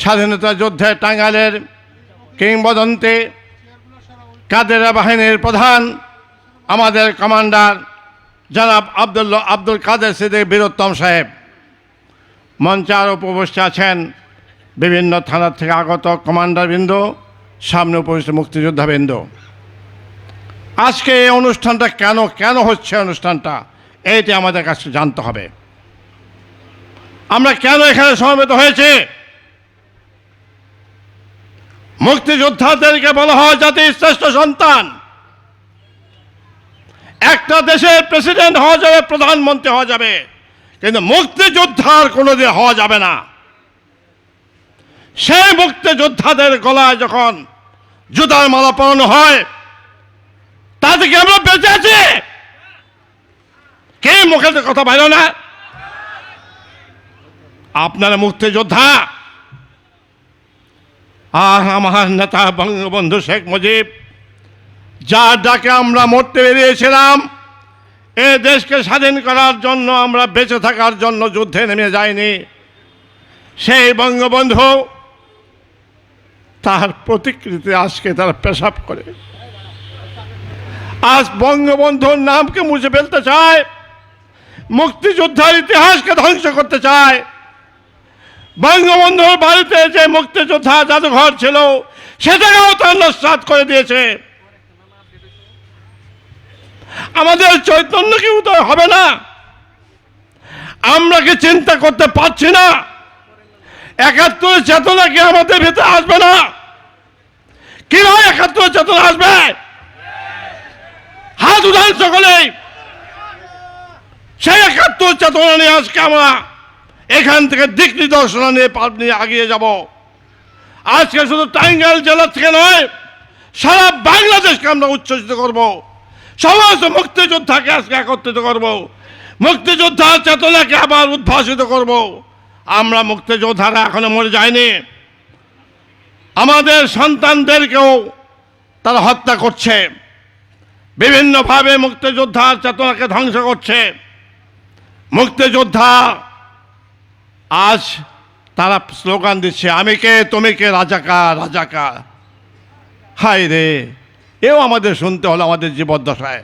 স্বাধীনতা যুদ্ধে টাঙ্গাইলের কিংবদন্তি কাদেরা বাহিনীর প্রধান, আমাদের কমান্ডার জনাব আবদুল্লাহ আব্দুল কাদের সিদ্দিক বীরোত্তম সাহেব। মঞ্চে আরও উপবিষ্ট আছেন বিভিন্ন থানা থেকে আগত কমান্ডারবৃন্দ, সামনে উপবিষ্ট মুক্তিযোদ্ধাবৃন্দ। আজকে এই অনুষ্ঠানটা কেন কেন হচ্ছে অনুষ্ঠানটা, এইটি আমাদের কাছে জানতে হবে। আমরা কেন এখানে সমবেত হয়েছে? মুক্তিযোদ্ধাদেরকে বলা হয় জাতির শ্রেষ্ঠ সন্তান। একটা দেশের প্রেসিডেন্ট হওয়া যাবে, প্রধানমন্ত্রী হওয়া যাবে। কিন্তু মুক্তিযোদ্ধার কোনোদিন হওয়া যাবে না। সেই মুক্তিযোদ্ধাদের গলায় যখন জুতার মালা পরানো হয়, তাদেরকে আমরা বেঁচে আছি। কে মুখে কথা বাইর না? আপনারা মুক্তিযোদ্ধা। আর আমার নেতা বঙ্গবন্ধু শেখ মুজিব, যার ডাকে আমরা মরতে বেরিয়েছিলাম, এ দেশকে স্বাধীন করার জন্য, আমরা বেঁচে থাকার জন্য যুদ্ধে নেমে যাইনি। সেই বঙ্গবন্ধু তার প্রতিকৃতি আজকে তারা পেশাব করে। আজ বঙ্গবন্ধুর নামকে মুছে ফেলতে চায়, মুক্তিযোদ্ধার ইতিহাসকে ধ্বংস করতে চায় বঙ্গবন্ধুর বাড়িতে যে মুক্তিযোদ্ধা জাদুঘর ছিল, সেটাকেও তার নস্বাত করে দিয়েছে। আমাদের চৈতন্য কি উদয় হবে না। আমরা কি চিন্তা করতে পারছি না? একাত্তরের চেতনা কি আমাদের ভিতরে আসবে না? কীভাবে একাত্তরের চেতনা আসবে? হাত উঠান সকলেই। সেই একাত্তর চেতনা নিয়ে আজকে আমরা এখান থেকে দিক নির্দেশনা নিয়ে পার নিয়ে আগিয়ে যাব। আজকে শুধু টাঙ্গাইল জেলা থেকে নয়, সারা বাংলাদেশকে আমরা উচ্ছ্বসিত করব। সমস্ত মুক্তিযোদ্ধাকে আজকে একত্রিত করব। মুক্তিযোদ্ধার চেতনাকে আবার উদ্ভাসিত করব। আমরা মুক্তিযোদ্ধারা এখনও মরে যায়নি আমাদের সন্তানদেরকেও তারা হত্যা করছে। বিভিন্নভাবে মুক্তিযোদ্ধার চেতনাকে ধ্বংস করছে। মুক্তিযোদ্ধা আজ তারা স্লোগান দিচ্ছে, আমি কে, তুমি কে, রাজাকার রাজাকার। হাই রে, এও আমাদের শুনতে হলো আমাদের জীবদ্দশায়।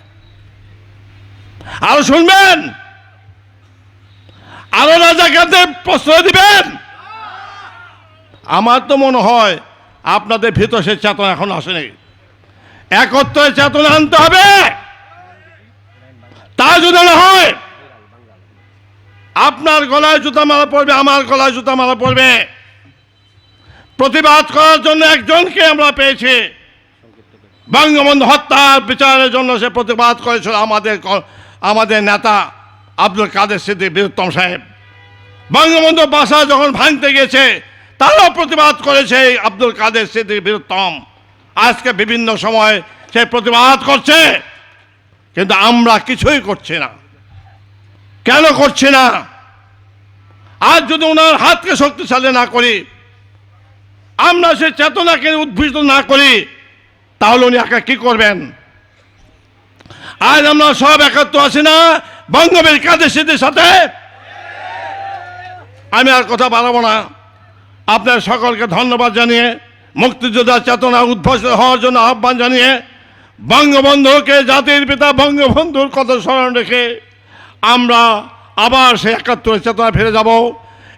আরও শুনবেন? আরও রাজাকারদের প্রশ্রয় দিবেন? আমার তো মনে হয় আপনাদের ভিতর সে চেতনা এখন আসেনি। একত্রের চেতনা আনতে হবে। তা যদি না হয় আপনার গলায় জুতা মারা পড়বে আমার গলায় জুতা মারা পড়বে প্রতিবাদ করার জন্য একজনকে আমরা পেয়েছি। বঙ্গবন্ধু হত্যার বিচারের জন্য সে প্রতিবাদ করেছিল আমাদের আমাদের নেতা আব্দুল কাদের সিদ্দিক বীরুত্তম সাহেব। বঙ্গবন্ধু বাসা যখন ভাঙতে গেছে, তারাও প্রতিবাদ করেছে আব্দুল কাদের সিদ্দিক বীরুত্তম। আজকে বিভিন্ন সময় সে প্রতিবাদ করছে, কিন্তু আমরা কিছুই করছি না। কেন করছি না? আজ যদি ওনার হাতকে শক্তিশালী না করি, আমরা সে চেতনাকে উদ্ভিদ না করি, তাহলে উনি একা কি করবেন? আজ আমরা সব একাত্ম আছি না? বঙ্গবীর কাদের সাথে? আমি আর কথা বাড়াবো না। আপনার সকলকে ধন্যবাদ জানিয়ে মুক্তিযোদ্ধার চেতনা উদ্ভাসিত হওয়ার জন্য আহ্বান জানিয়ে, বঙ্গবন্ধুকে জাতির পিতা বঙ্গবন্ধুর কথা স্মরণ রেখে আমরা আবার সেই একাত্তরের চেতনা ফিরে যাব।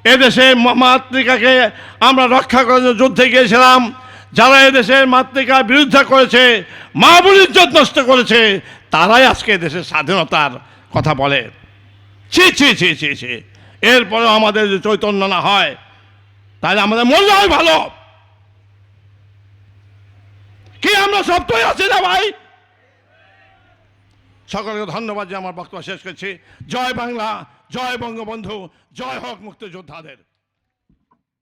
এদেশে মাতৃকাকে আমরা রক্ষা করার জন্য যুদ্ধে গিয়েছিলাম। যারা এদেশের মাতৃকার বিরুদ্ধে করেছে মা ইজ্জত নষ্ট করেছে, তারাই আজকে দেশের স্বাধীনতার কথা বলে। ছি ছি ছি ছি ছি। এরপরেও আমাদের যে চৈতন্য না হয়, তাহলে আমাদের মূল্য হয় ভালো। কি আমরা সত্যই আছি না ভাই? সকলকে ধন্যবাদ যে আমার বক্তব্য শেষ করছি। জয় বাংলা জয় বঙ্গবন্ধু জয় হক মুক্তিযোদ্ধাদের।